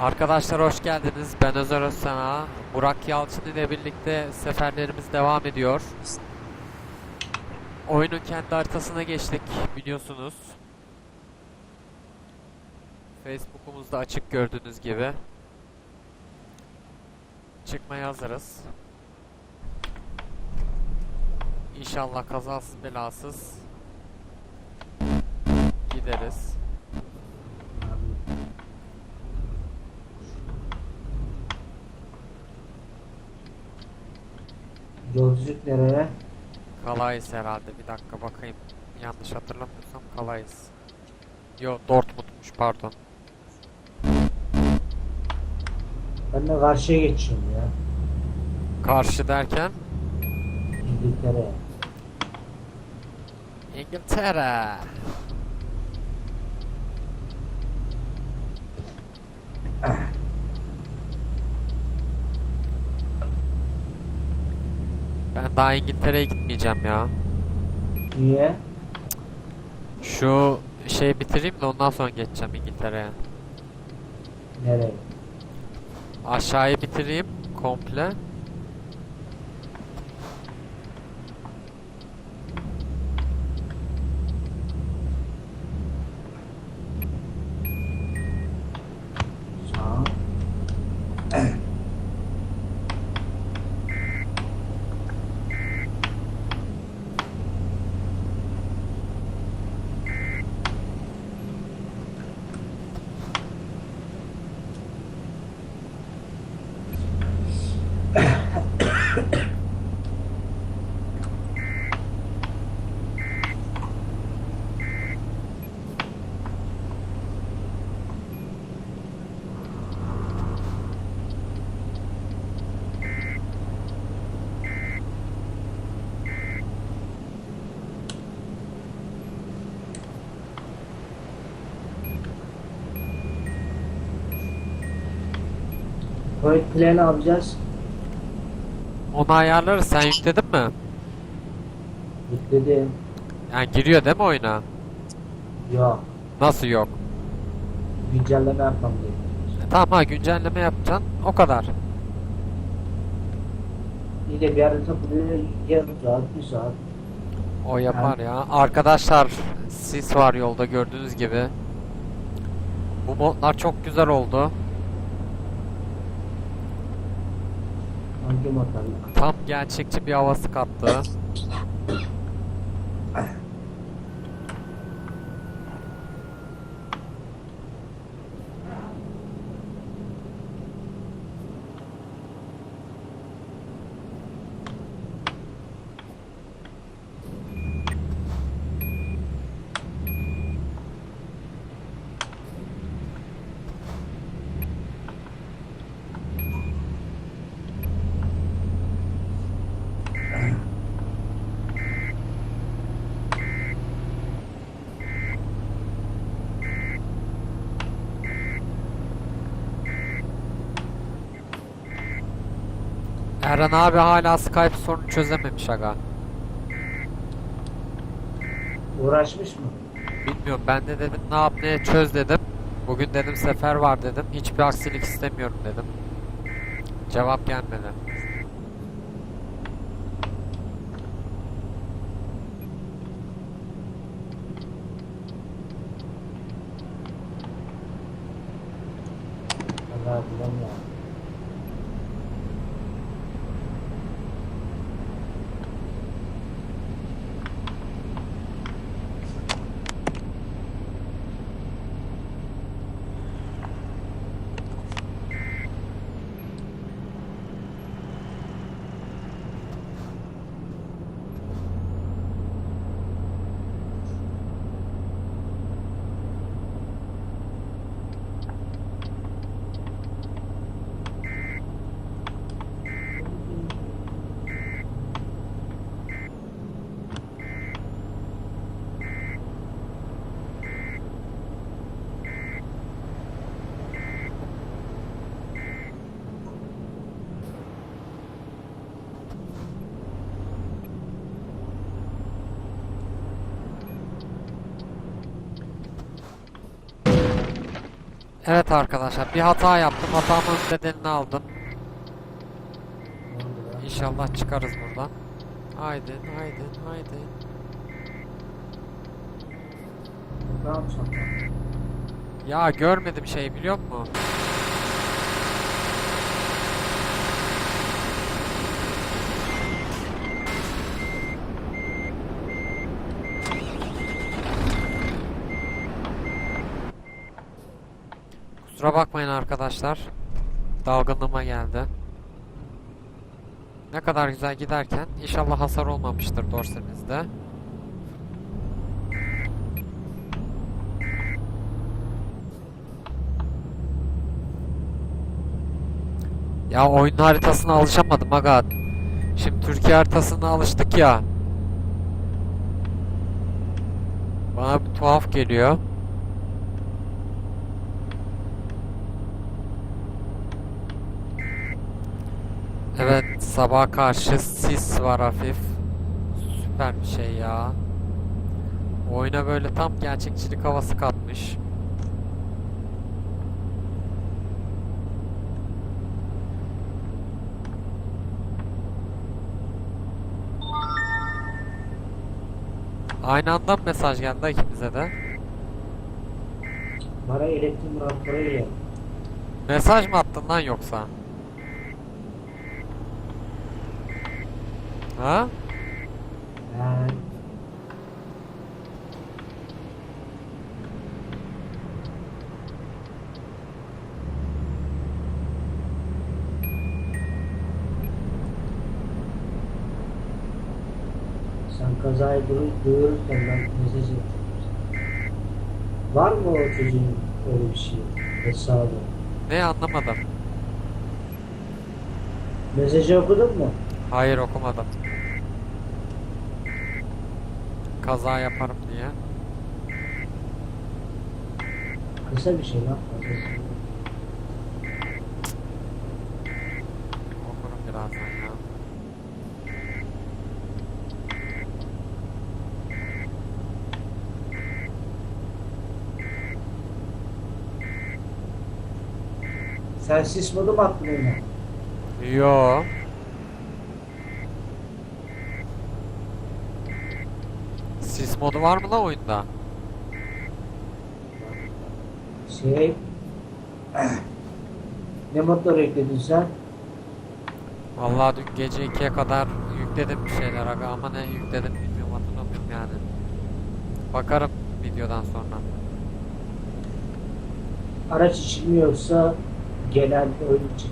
Arkadaşlar hoş geldiniz. Ben Özer Özsena. Burak Yalçın ile birlikte seferlerimiz devam ediyor. Oyunun kendi haritasına geçtik biliyorsunuz. Facebook'umuzda açık gördüğünüz gibi. Çıkmaya hazırız. İnşallah kazasız belasız gideriz. Yolculuk nereye? Calais herhalde. Bir dakika bakayım. Yanlış hatırlamıyorsam Calais. Yo Dortmund'muş pardon. Ben de karşıya geçiyorum ya. Karşı derken İngiltere'ye. İngiltere. Ben daha İngiltere'ye gitmeyeceğim ya. Niye? Şu şey bitireyim de ondan sonra geçeceğim İngiltere'ye. Nereye? Aşağıyı bitireyim komple. Planı alacağız. Onu ayarlarız. Sen yükledin mi? Yükledim. Yani giriyor değil mi oyuna? Yok. Nasıl yok? Güncelleme yapmam gerekiyor. E, tamam ha güncelleme yapacaksın. O kadar. İyi de bir arada takılıyor yarım saat, bir saat. O yapar ya. Arkadaşlar sis var yolda gördüğünüz gibi. Bu modlar çok güzel oldu. Hangi motor? Tam gerçekçi bir havası kattı. Eren abi hala Skype sorunu çözememiş aga. Uğraşmış mı? Bilmiyorum ben de dedim ne yap ne çöz dedim. Bugün dedim sefer var dedim. Hiçbir aksilik istemiyorum dedim. Cevap gelmedi. Allah bilemiyorum. Evet arkadaşlar bir hata yaptım. Hatamın bedelini aldım. İnşallah çıkarız buradan. Haydi haydi haydi. Ne yapacağım ben? Ya görmedim şey biliyor musun? Kusura bakmayın arkadaşlar. Dalgınlığıma geldi. Ne kadar güzel giderken inşallah hasar olmamıştır dorsemizde. Ya oyun haritasına alışamadım aga. Şimdi Türkiye haritasına alıştık ya. Bana bir tuhaf geliyor. Evet, sabah karşı sis var hafif. Süper bir şey ya. Oyuna böyle tam gerçekçilik havası katmış. Aynı anda mesaj geldi ikimize de? Bana ilettim ya. Mesaj mı attın lan yoksa? Ha? Sen kazayı duy- duyururken ben mesaj ettim. Var mı o çocuğun öyle bir şey? Hesabı. Ne anlamadım. Mesajı okudun mu? Hayır okumadım. Kaza yaparım diye. Kısa bir şey lan. Okurum birazdan ya. Sen sis modu mu attın oyuna? Yo. Sis modu var mı lan oyunda? Şey... ne motor ekledin sen? Vallahi dün gece 2'ye kadar yükledim bir şeyler aga ama ne yükledim bilmiyorum hatırlamıyorum yani. Bakarım videodan sonra. Araç için mi yoksa genel oyun için?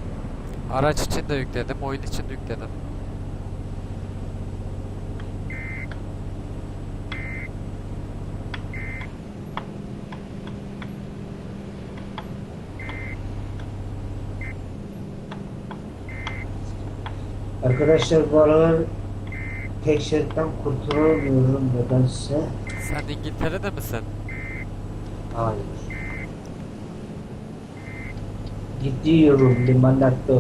Araç için de yükledim, oyun için de yükledim. Arkadaşlar bu aralar tek şeritten kurtulamıyorum nedense. Sen İngiltere'de misin? Hayır. Gidiyorum limanata.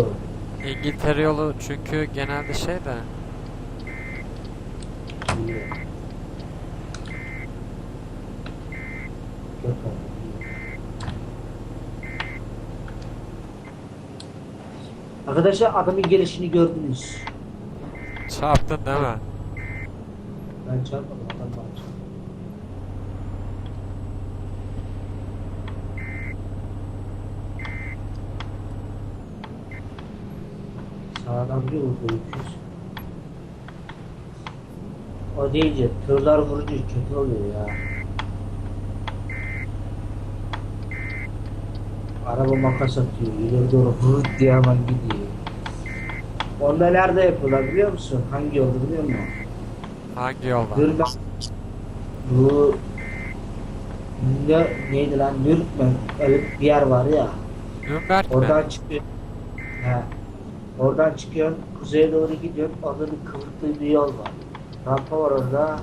İngiltere yolu çünkü genelde şey de Yok abi. Arkadaşlar adamın gelişini gördünüz. çarptın değil mi? Ben çarpmadım adam var. Sağdan bir vurdu 200. O deyince tırlar vurunca kötü oluyor ya. Araba makas atıyor. İleri doğru vurut diye hemen gidiyor. Onda nerede yapıyorlar biliyor musun? Hangi yolda biliyor musun? Hangi yolda? Nürnberg bu ne, neydi lan Nürnberg öyle bir yer var ya Nürnberg mi? oradan çıkıyor he, oradan çıkıyorsun kuzeye doğru gidiyorsun orada bir kıvırtılı bir yol var rampa var orada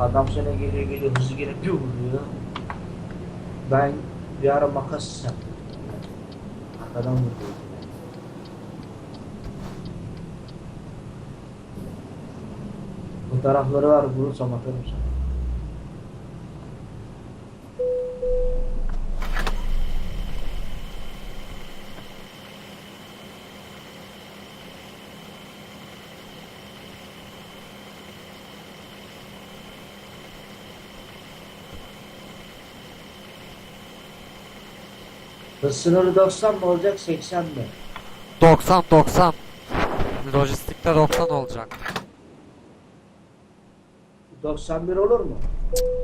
adam sana geliyor geliyor hızlı geliyor bir vuruyor ben bir ara makas yaptım arkadan vurdu Fotoğrafları var bulursam atarım sana. Hız sınırı 90 mı olacak 80 mi? 90 90. Lojistikte 90 olacak. 91 olur mu?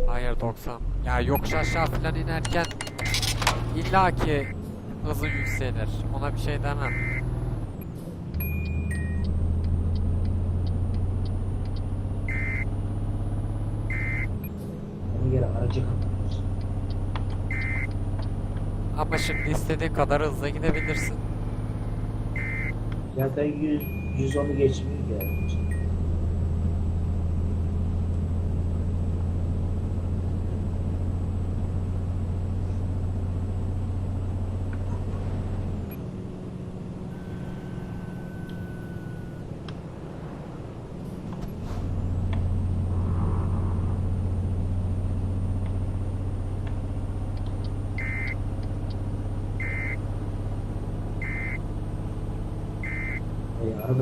Hayır 90. Ya yokuş aşağı falan inerken illaki hızı yükselir. Ona bir şey demem. Ona göre aracı kapatıyoruz. Ama şimdi istediğin kadar hızlı gidebilirsin. Zaten 100, 110'u geçmiyor ki.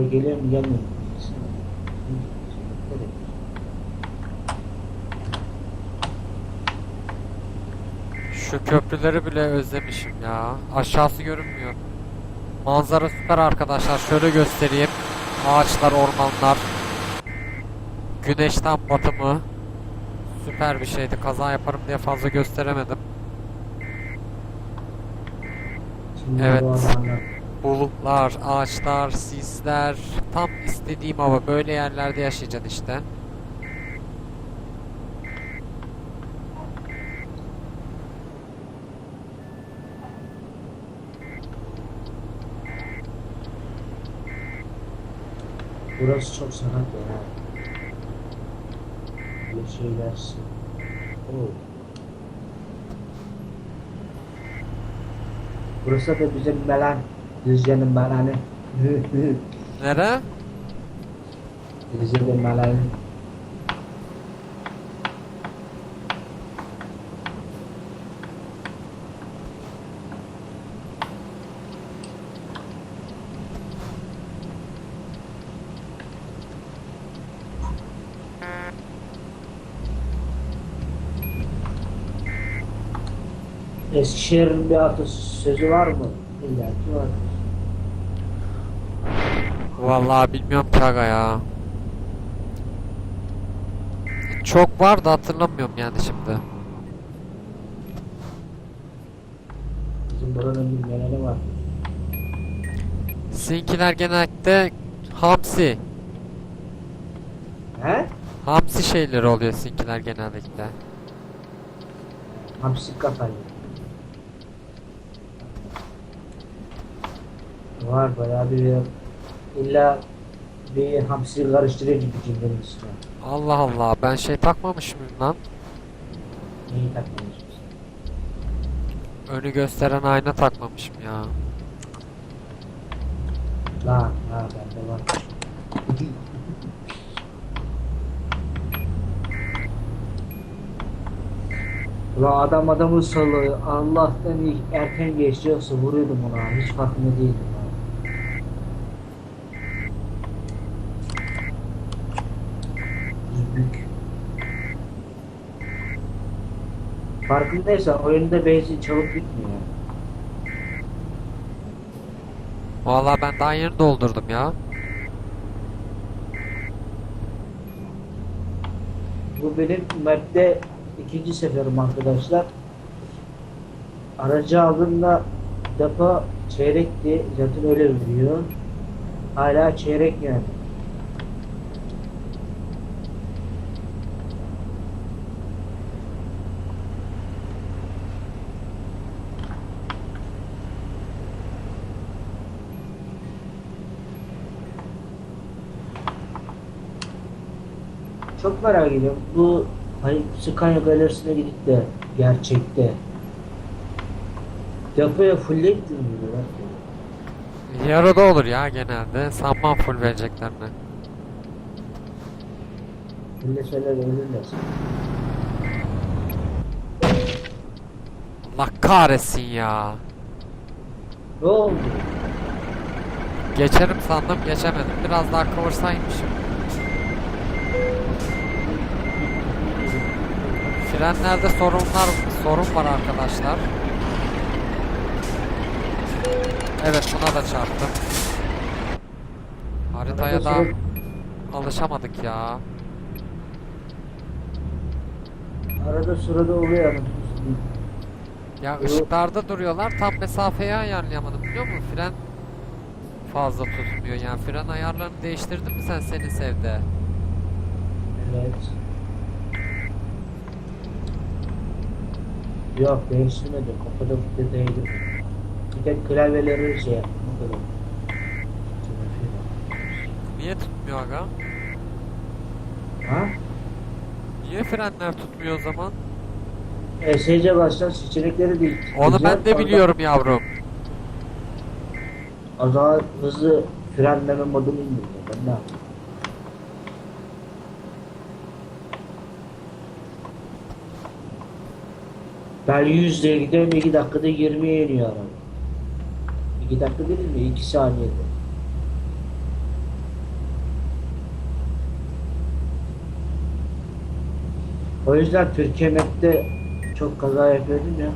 Araba geliyor mu gelmiyor mu? Evet. Şu köprüleri bile özlemişim ya. Aşağısı görünmüyor. Manzara süper arkadaşlar. Şöyle göstereyim. Ağaçlar, ormanlar. Güneşten batımı. Süper bir şeydi. Kaza yaparım diye fazla gösteremedim. Şimdi Evet. Bulutlar, ağaçlar, sisler. Tam istediğim hava. Böyle yerlerde yaşayacaksın işte. Burası çok sanat ya. Bir şeyler. Oo. Burası da bizim melan. Düzce'nin melanı. Nere? Düzce'nin melanı. Eskişehir'in bir atasözü var mı? İlla ki var. Vallahi bilmiyorum ki aga ya. Çok var da hatırlamıyorum yani şimdi. Bizim buranın bir meleni var. Sizinkiler genellikle hamsi. He? Hamsi şeyleri oluyor sizinkiler genellikle. Hamsi kafayı. Var bayağı bir illa bir hamsi karıştırıyor gibi cümlenin üstüne. Allah Allah ben şey takmamış mıyım lan? Neyi takmamış Önü gösteren ayna takmamışım ya. La, la bende var. Ulan adam adamı salıyor. Allah'tan ilk erken geçti yoksa vuruyordum ona. Hiç farkında değildim. ha. Büyük. Farkındaysan oyunda benzin çabuk bitmiyor. Vallahi ben daha yeni doldurdum ya. Bu benim madde ikinci seferim arkadaşlar. Aracı aldığımda depo çeyrekti. Zaten öyle veriyor. Hala çeyrek yani. Çok merak ediyorum. Bu hani Scania galerisine gidip de gerçekte depoya fullleyip mi diyorlar? Yarıda olur ya genelde. Sanmam full vereceklerini. Fulleseler ölürler. Allah kahretsin ya. Ne oldu? Geçerim sandım geçemedim. Biraz daha kıvırsaymışım. Frenlerde sorunlar sorun var arkadaşlar. Evet buna da çarptım. Haritaya da alışamadık ya. Arada sırada oluyor yani. Ya ışıklarda duruyorlar tam mesafeyi ayarlayamadım biliyor musun? Fren fazla tutmuyor yani fren ayarlarını değiştirdin mi sen senin sevde? Evet. Yok değiştirmedim. Kafada detaydı. Bir tek klavyeleri şey yaptım. O kadar. Niye tutmuyor aga? Ha? Niye frenler tutmuyor o zaman? ESC baştan seçenekleri değil. Onu Güzel, ben de orada- biliyorum yavrum. O zaman hızlı frenleme modunu indirdim. Ben ne yapayım? Ben 100'de gidiyorum 2 dakikada 20'ye iniyor araba. 2 dakika değil mi? 2 saniyede. O yüzden Türkiye Map'te çok kaza yapıyordum ya.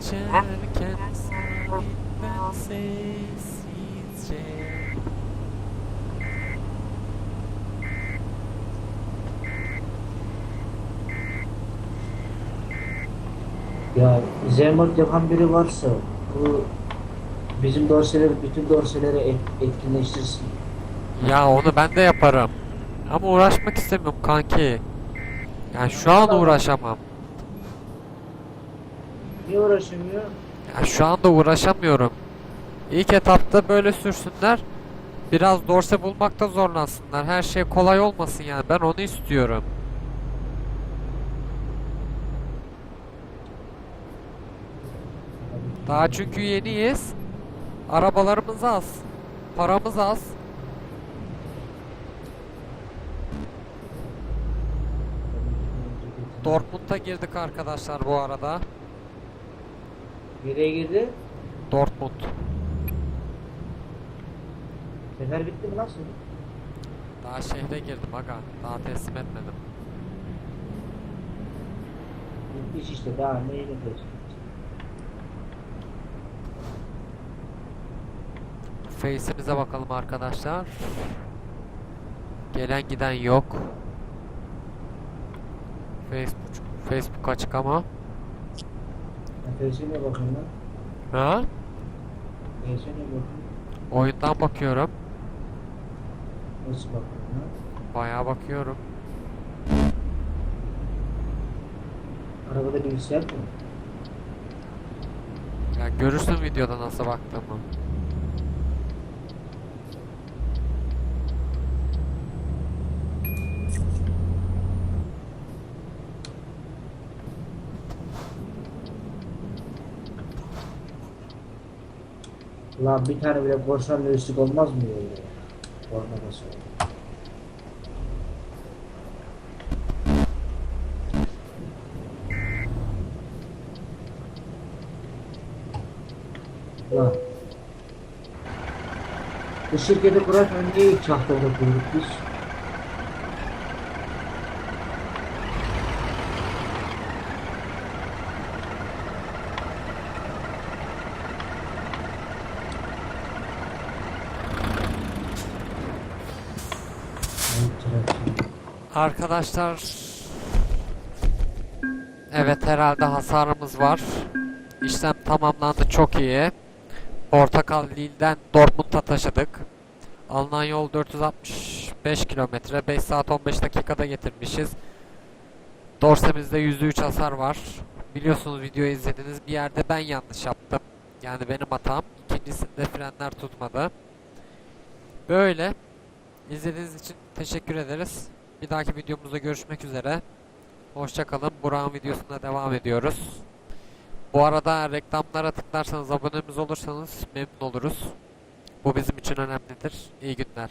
Geçerken sahilden sessizce Ya Zemot yapan biri varsa bu bizim dorseleri, bütün dorseleri et- etkinleştirsin. Ya onu ben de yaparım. Ama uğraşmak istemiyorum kanki. Yani şu an uğraşamam. Niye uğraşamıyor? Ya şu anda uğraşamıyorum. İlk etapta böyle sürsünler. Biraz dorse bulmakta zorlansınlar. Her şey kolay olmasın yani. Ben onu istiyorum. Daha çünkü yeniyiz. Arabalarımız az. Paramız az. Dortmund'a girdik arkadaşlar bu arada. Nereye girdi? Dortmund. Sefer bitti mi nasıl? Daha şehre girdim aga. Daha teslim etmedim. Bitmiş işte daha ne yapıyorsun? Face'imize bakalım arkadaşlar. Gelen giden yok. Facebook Facebook açık ama. Nefesine bakın lan. Ha? Nefesine bakın. Oyundan bakıyorum. Nasıl bakın lan? Bayağı bakıyorum. Arabada bilgisayar mı? Ya görürsün videoda nasıl baktığımı. Lan bir tane bile korsan lojistik olmaz mı ya? Korna nasıl? Lan. Bu şirketi kurarken niye ilk haftada kurduk biz? Arkadaşlar Evet herhalde hasarımız var. İşlem tamamlandı çok iyi. Portakal Lille'den Dortmund'a taşıdık. Alınan yol 465 kilometre. 5 saat 15 dakikada getirmişiz. Dorsemizde %3 hasar var. Biliyorsunuz videoyu izlediniz. Bir yerde ben yanlış yaptım. Yani benim hatam. İkincisinde frenler tutmadı. Böyle. İzlediğiniz için teşekkür ederiz. Bir dahaki videomuzda görüşmek üzere. Hoşçakalın. Burak'ın videosuna devam ediyoruz. Bu arada reklamlara tıklarsanız abonemiz olursanız memnun oluruz. Bu bizim için önemlidir. İyi günler.